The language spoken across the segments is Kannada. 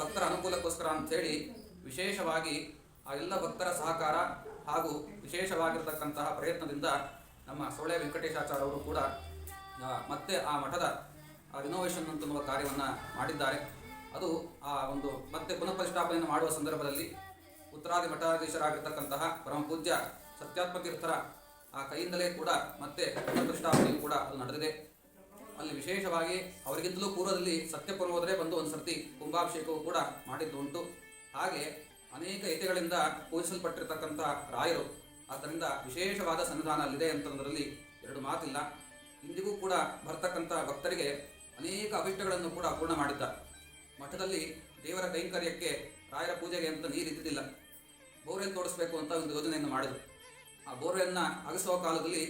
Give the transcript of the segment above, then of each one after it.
ಭಕ್ತರ ಅನುಕೂಲಕ್ಕೋಸ್ಕರ ಅಂತೇಳಿ ವಿಶೇಷವಾಗಿ ಆ ಎಲ್ಲ ಭಕ್ತರ ಸಹಕಾರ ಹಾಗೂ ವಿಶೇಷವಾಗಿರ್ತಕ್ಕಂತಹ ಪ್ರಯತ್ನದಿಂದ ನಮ್ಮ ಸೊಳ್ಳೆ ವೆಂಕಟೇಶಾಚಾರ್ಯ ಅವರು ಕೂಡ ಮತ್ತೆ ಆ ಮಠದ ರಿನೋವೇಷನ್ ಅಂತನ್ನುವ ಕಾರ್ಯವನ್ನು ಮಾಡಿದ್ದಾರೆ. ಅದು ಆ ಒಂದು ಮತ್ತೆ ಪುನಃ ಪ್ರತಿಷ್ಠಾಪನೆಯನ್ನು ಮಾಡುವ ಸಂದರ್ಭದಲ್ಲಿ ಉತ್ತರಾದಿ ಮಠಾಧೀಶರಾಗಿರ್ತಕ್ಕಂತಹ ಪರಮ ಪೂಜ್ಯ ಸತ್ಯಾತ್ಮತೀರ್ಥರ ಆ ಕೈಯಿಂದಲೇ ಕೂಡ ಮತ್ತೆ ಪುನಃ ಪ್ರತಿಷ್ಠಾಪನೆಯು ಕೂಡ ಅದು ನಡೆದಿದೆ. ಅಲ್ಲಿ ವಿಶೇಷವಾಗಿ ಅವರಿಗಿಂತಲೂ ಪೂರ್ವದಲ್ಲಿ ಸತ್ಯಪರ್ವದರೇ ಬಂದು ಒಂದು ಸರ್ತಿ ಕುಂಭಾಭಿಷೇಕವು ಕೂಡ ಮಾಡಿದ್ದುಂಟು. ಹಾಗೆ ಅನೇಕ ಯತಿಗಳಿಂದ ಪೂಜಿಸಲ್ಪಟ್ಟಿರ್ತಕ್ಕಂಥ ರಾಯರು ಆದ್ದರಿಂದ ವಿಶೇಷವಾದ ಸನ್ನಿಧಾನ ಅಲ್ಲಿದೆ ಅಂತಂದರಲ್ಲಿ ಎರಡು ಮಾತಿಲ್ಲ. ಇಂದಿಗೂ ಕೂಡ ಬರ್ತಕ್ಕಂಥ ಭಕ್ತರಿಗೆ ಅನೇಕ ಅಭಿಷ್ಟಗಳನ್ನು ಕೂಡ ಪೂರ್ಣ ಮಾಡಿದ್ದ ಮಠದಲ್ಲಿ ದೇವರ ಕೈಂಕರ್ಯಕ್ಕೆ ರಾಯರ ಪೂಜೆಗೆ ಅಂತ ನೀರು ಇದ್ದಿದ್ದಿಲ್ಲ. ಬೋರ್ವೆಲ್ ತೋಡಿಸ್ಬೇಕು ಅಂತ ಒಂದು ಯೋಜನೆಯನ್ನು ಮಾಡಿದರು. ಆ ಬೋರ್ವೆಲ್ನ ಅಗಸುವ ಕಾಲದಲ್ಲಿ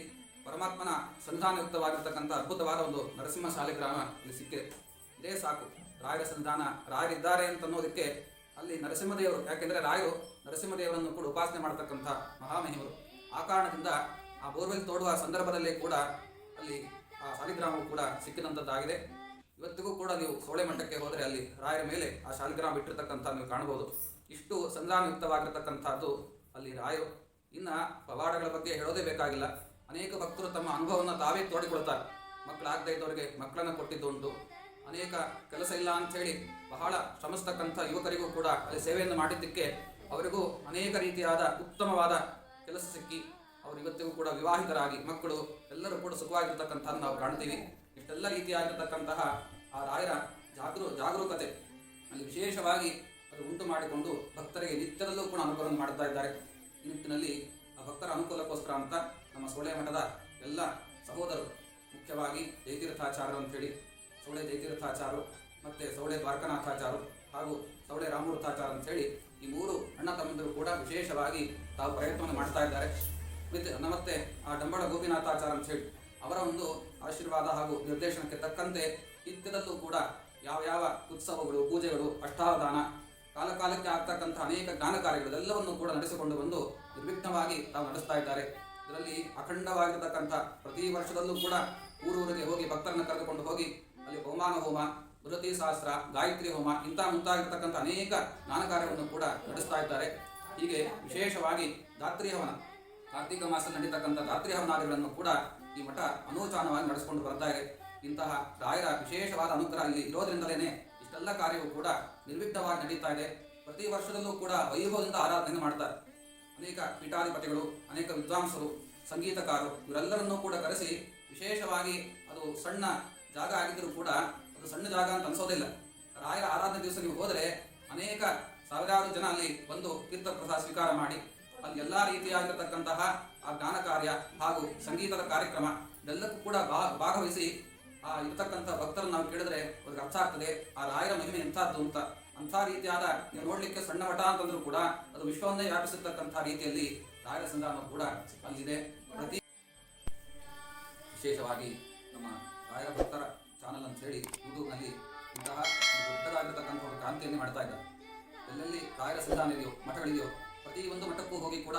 ಪರಮಾತ್ಮನ ಸಂಧಾನಯುಕ್ತವಾಗಿರ್ತಕ್ಕಂಥ ಅದ್ಭುತವಾದ ಒಂದು ನರಸಿಂಹ ಶಾಲಿಗ್ರಾಮ ಇಲ್ಲಿ ಸಿಕ್ಕಿದೆ. ಇದೇ ಸಾಕು. ರಾಯರ ಸಂಧಾನ ರಾಯರಿದ್ದಾರೆ ಅಂತ ಅನ್ನೋದಕ್ಕೆ ಅಲ್ಲಿ ನರಸಿಂಹದೇವರು, ಯಾಕೆಂದರೆ ರಾಯರು ನರಸಿಂಹದೇವರನ್ನು ಕೂಡ ಉಪಾಸನೆ ಮಾಡತಕ್ಕಂಥ ಮಹಾಮಹಿಮರು. ಆ ಕಾರಣದಿಂದ ಆ ಬೋರ್ವೆಲ್ ತೋಡುವ ಸಂದರ್ಭದಲ್ಲೇ ಕೂಡ ಅಲ್ಲಿ ಆ ಶಾಲಿಗ್ರಾಮವು ಕೂಡ ಸಿಕ್ಕಿದಂಥದ್ದಾಗಿದೆ ಇವತ್ತಿಗೂ ಕೂಡ ನೀವು ಸೋಳೆ ಮಂಟಕ್ಕೆ ಹೋದರೆ ಅಲ್ಲಿ ರಾಯರ ಮೇಲೆ ಆ ಶಾಲಿಗ್ರಾಮ ಇಟ್ಟಿರ್ತಕ್ಕಂಥ ನೀವು ಕಾಣಬಹುದು. ಇಷ್ಟು ಸಂಧಾನಯುಕ್ತವಾಗಿರ್ತಕ್ಕಂಥದ್ದು ಅಲ್ಲಿ ರಾಯರು. ಇನ್ನು ಪವಾಡಗಳ ಬಗ್ಗೆ ಹೇಳೋದೇ ಬೇಕಾಗಿಲ್ಲ. ಅನೇಕ ಭಕ್ತರು ತಮ್ಮ ಅನುಭವವನ್ನು ತಾವೇ ತೋಡಿಕೊಳ್ತಾರೆ. ಮಕ್ಕಳಾಗದೇ ಇದ್ದವರಿಗೆ ಮಕ್ಕಳನ್ನು ಕೊಟ್ಟಿದ್ದುಂಟು ಅನೇಕ ಕೆಲಸ ಇಲ್ಲ ಅಂಥೇಳಿ ಬಹಳ ಶ್ರಮಿಸ್ತಕ್ಕಂಥ ಯುವಕರಿಗೂ ಕೂಡ ಅಲ್ಲಿ ಸೇವೆಯನ್ನು ಮಾಡಿದ್ದಕ್ಕೆ ಅವರಿಗೂ ಅನೇಕ ರೀತಿಯಾದ ಉತ್ತಮವಾದ ಕೆಲಸ ಸಿಕ್ಕಿ ಅವರು ಇವತ್ತಿಗೂ ಕೂಡ ವಿವಾಹಿತರಾಗಿ ಮಕ್ಕಳು ಎಲ್ಲರೂ ಕೂಡ ಸುಖವಾಗಿರ್ತಕ್ಕಂಥದ್ದು ನಾವು ಕಾಣ್ತೀವಿ. ಇಷ್ಟೆಲ್ಲ ರೀತಿಯಾಗಿರ್ತಕ್ಕಂತಹ ಆ ರಾಯರ ಜಾಗರೂ ಜಾಗರೂಕತೆ ಅಲ್ಲಿ ವಿಶೇಷವಾಗಿ ಅದು ಉಂಟು ಮಾಡಿಕೊಂಡು ಭಕ್ತರಿಗೆ ನಿತ್ಯದಲ್ಲೂ ಕೂಡ ಅನುಕೂಲ ಮಾಡ್ತಾ ಇದ್ದಾರೆ. ಈ ನಿಟ್ಟಿನಲ್ಲಿ ಭಕ್ತರ ಅನುಕೂಲಕ್ಕೋಸ್ಕರ ಅಂತ ನಮ್ಮ ಸೊಳ್ಳೆ ಮಠದ ಎಲ್ಲ ಸಹೋದರರು, ಮುಖ್ಯವಾಗಿ ಜಯತೀರ್ಥಾಚಾರ್ಯರು ಅಂತೇಳಿ ಸೋಳೆ ಜಯತೀರ್ಥಾಚಾರ್ಯರು ಮತ್ತು ಸೌಳೆ ದ್ವಾರಕನಾಥಾಚಾರು ಹಾಗೂ ಸೌಳೆ ಅಂತ ಅಂತೇಳಿ ಈ ಮೂರು ಅಣ್ಣ ತಮ್ಮಂದಿರು ಕೂಡ ವಿಶೇಷವಾಗಿ ತಾವು ಪ್ರಯತ್ನವನ್ನು ಮಾಡ್ತಾ ಇದ್ದಾರೆ. ಮತ್ತೆ ಮತ್ತೆ ಆ ಡಂಬಳ ಗೋಪಿನಾಥಾಚಾರ ಅಂತ ಹೇಳಿ ಅವರ ಒಂದು ಆಶೀರ್ವಾದ ಹಾಗೂ ನಿರ್ದೇಶನಕ್ಕೆ ತಕ್ಕಂತೆ ನಿತ್ಯದಲ್ಲೂ ಕೂಡ ಯಾವ ಯಾವ ಉತ್ಸವಗಳು, ಪೂಜೆಗಳು, ಅಷ್ಟಾವಧಾನ, ಕಾಲಕಾಲಕ್ಕೆ ಆಗ್ತಕ್ಕಂಥ ಅನೇಕ ಜ್ಞಾನ ಕಾರ್ಯಗಳು ಎಲ್ಲವನ್ನು ಕೂಡ ನಡೆಸಿಕೊಂಡು ಬಂದು ನಿರ್ವಿಘ್ನವಾಗಿ ತಾವು ನಡೆಸ್ತಾ ಇದ್ದಾರೆ. ಇದರಲ್ಲಿ ಅಖಂಡವಾಗಿರತಕ್ಕಂಥ ಪ್ರತಿ ವರ್ಷದಲ್ಲೂ ಕೂಡ ಊರೂರಿಗೆ ಹೋಗಿ ಭಕ್ತರನ್ನು ಕರೆದುಕೊಂಡು ಹೋಗಿ ಅಲ್ಲಿ ಹೋಮಾನ ಹೋಮ ಬೃಹತಿ ಶಾಸ್ತ್ರ ಗಾಯತ್ರಿ ಹೋಮ ಇಂಥ ಮುಂತಾಗಿರ್ತಕ್ಕಂಥ ಅನೇಕ ಜ್ಞಾನ ಕಾರ್ಯವನ್ನು ಕೂಡ ನಡೆಸ್ತಾ ಇದ್ದಾರೆ. ಹೀಗೆ ವಿಶೇಷವಾಗಿ ಧಾತ್ರಿ ಹವನ, ಕಾರ್ತಿಕ ಮಾಸ ನಡೀತಕ್ಕಂಥ ಧಾತ್ರಿ ಹವನಾದಿಗಳನ್ನು ಕೂಡ ಈ ಮಠ ಅನೂಚಾನವಾಗಿ ನಡೆಸಿಕೊಂಡು ಬರ್ತಾ ಇದೆ. ಇಂತಹ ರಾಯರ ವಿಶೇಷವಾದ ಅನುಗ್ರಹ ಇಲ್ಲಿ ಇರೋದ್ರಿಂದಲೇ ಇಷ್ಟೆಲ್ಲ ಕಾರ್ಯವು ಕೂಡ ನಿರ್ವಿಘ್ನವಾಗಿ ನಡೀತಾ ಇದೆ. ಪ್ರತಿ ವರ್ಷದಲ್ಲೂ ಕೂಡ ವೈಭವದಿಂದ ಆರಾಧನೆ ಮಾಡ್ತಾರೆ. ಅನೇಕ ಪೀಠಾಧಿಪತಿಗಳು, ಅನೇಕ ವಿದ್ವಾಂಸರು, ಸಂಗೀತಕಾರರು ಇವರೆಲ್ಲರನ್ನೂ ಕೂಡ ಕರೆಸಿ ವಿಶೇಷವಾಗಿ ಅದು ಸಣ್ಣ ಜಾಗ ಆಗಿದ್ದರೂ ಕೂಡ ಅದು ಸಣ್ಣ ಜಾಗ ಅಂತ ಅನ್ಸೋದಿಲ್ಲ ರಾಯರ ಆರಾಧನೆ ದಿವಸ ನೀವು ಹೋದರೆ ಅನೇಕ ಸಾವಿರಾರು ಜನ ಅಲ್ಲಿ ಬಂದು ತೀರ್ಥ ಪ್ರಸಾದ ಸ್ವೀಕಾರ ಮಾಡಿ, ಅಲ್ಲಿ ಎಲ್ಲ ರೀತಿಯಾಗಿರತಕ್ಕಂತಹ ಆ ಜ್ಞಾನ ಕಾರ್ಯ ಹಾಗೂ ಸಂಗೀತದ ಕಾರ್ಯಕ್ರಮ ಇದೆಲ್ಲಕ್ಕೂ ಕೂಡ ಭಾಗವಹಿಸಿ ಆ ಇರ್ತಕ್ಕಂಥ ಭಕ್ತರನ್ನು ನಾವು ಕೇಳಿದ್ರೆ, ಅವ್ರಿಗೆ ಅರ್ಥ ಆಗ್ತದೆ, ಆ ರಾಯರ ಮಹಿಮೆ ಎಂಥದ್ದು ಅಂತ. ಅಂಥ ರೀತಿಯಾದ ನೀವು ನೋಡ್ಲಿಕ್ಕೆ ಸಣ್ಣ ಮಠ ಅಂತಂದ್ರೂ ಕೂಡ ಅದು ವಿಶ್ವವನ್ನೇ ವ್ಯಾಪಿಸಿರ್ತಕ್ಕಂಥ ರೀತಿಯಲ್ಲಿ ರಾಯರ ಸಂಧಾನ ಕೂಡ ಅಲ್ಲಿದೆ. ಪ್ರತಿ ವಿಶೇಷವಾಗಿ ನಮ್ಮ ರಾಯರ ಭಕ್ತರ ಚಾನಲ್ ಅಂತ ಹೇಳಿ ಯೂಟ್ಯೂಬ್ನಲ್ಲಿ ಇಂತಹ ದೊಡ್ಡದಾಗಿರ್ತಕ್ಕಂಥ ಒಂದು ಕ್ರಾಂತಿಯನ್ನು ಮಾಡ್ತಾ ಇದ್ದಾರೆ. ಎಲ್ಲೆಲ್ಲಿ ರಾಯರ ಸಂಧಾನ ಇದೆಯೋ, ಮಠಗಳಿದೆಯೋ, ಪ್ರತಿ ಒಂದು ಮಠಕ್ಕೂ ಹೋಗಿ ಕೂಡ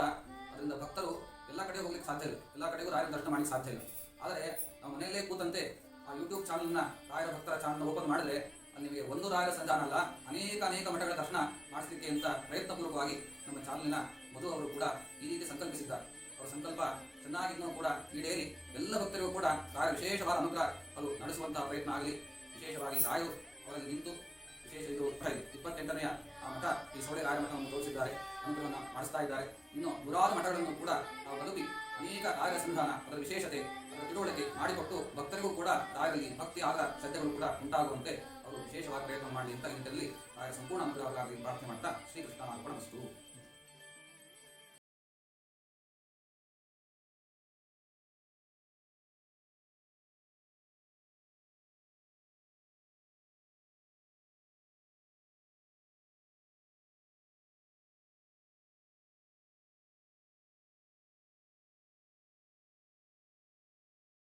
ಅದರಿಂದ ಭಕ್ತರು ಎಲ್ಲ ಕಡೆ ಹೋಗ್ಲಿಕ್ಕೆ ಸಾಧ್ಯ ಇಲ್ಲ. ಎಲ್ಲ ಕಡೆಗೂ ರಾಯರ ದರ್ಶನ ಮಾಡಲಿಕ್ಕೆ ಸಾಧ್ಯ ಇಲ್ಲ. ಆದರೆ ನಾವು ಮನೆಯಲ್ಲೇ ಕೂತಂತೆ ಆ ಯೂಟ್ಯೂಬ್ ಚಾನಲ್ನ ರಾಯರ ಭಕ್ತರ ಚಾನಲ್ ಓಪನ್ ಮಾಡಿದ್ರೆ ಅಲ್ಲಿ ನಿಮಗೆ ಒಂದು ರಾಯರ ಸಂಧಾನ ಅಲ್ಲ, ಅನೇಕ ಅನೇಕ ಮಠಗಳ ದರ್ಶನ ಮಾಡಿಸಲಿಕ್ಕೆ ಅಂತ ಪ್ರಯತ್ನಪೂರ್ವಕವಾಗಿ ನಮ್ಮ ಚಾನಲಿನ ಮಧು ಅವರು ಕೂಡ ಈ ರೀತಿ ಸಂಕಲ್ಪಿಸಿದ್ದಾರೆ. ಅವರ ಸಂಕಲ್ಪ ಚೆನ್ನಾಗಿದ್ದೂ ಕೂಡ ಈಡೇರಿ ಎಲ್ಲ ಭಕ್ತರಿಗೂ ಕೂಡ ರಾಯರ ವಿಶೇಷವಾದ ಅನುಗ್ರಹ ಅದು ನಡೆಸುವಂತಹ ಪ್ರಯತ್ನ ಆಗಲಿ. ವಿಶೇಷವಾಗಿ ರಾಯರು ಅವರಲ್ಲಿ ನಿಂತು ವಿಶೇಷ ಇದು ಇಪ್ಪತ್ತೆಂಟನೆಯ ಆ ಮಠ, ಈ ಸೋಳೆ ರಾಯ ಮಠವನ್ನು ತೋರಿಸಿದ್ದಾರೆ. ಅನುಗ್ರಹವನ್ನು ಮಾಡಿಸ್ತಾ ಇದ್ದಾರೆ. ಇನ್ನು ನೂರಾರು ಮಠಗಳನ್ನು ಕೂಡ ನಾವು ಬದುಕಿ ಅನೇಕ ರಾಯರ ಸಂಧಾನ, ಅದರ ವಿಶೇಷತೆ ತಿಳುವಳಿಕೆ ಮಾಡಿಕೊಟ್ಟು ಭಕ್ತರಿಗೂ ಕೂಡ ತಾಯಿಯಲ್ಲಿ ಭಕ್ತಿ ಆದ ಶ್ರದ್ಧೆಗಳು ಕೂಡ ಉಂಟಾಗುವಂತೆ ಅವರು ವಿಶೇಷವಾಗಿ ಪ್ರಯತ್ನ ಮಾಡಲಿ ಅಂತ ನಿಟ್ಟಿನಲ್ಲಿ ರಾಯರ ಸಂಪೂರ್ಣ ಅನುಗ್ರಹವಾಗಿ ಪ್ರಾರ್ಥನೆ ಮಾಡ್ತಾ ಶ್ರೀಕೃಷ್ಣ ವಸ್ತು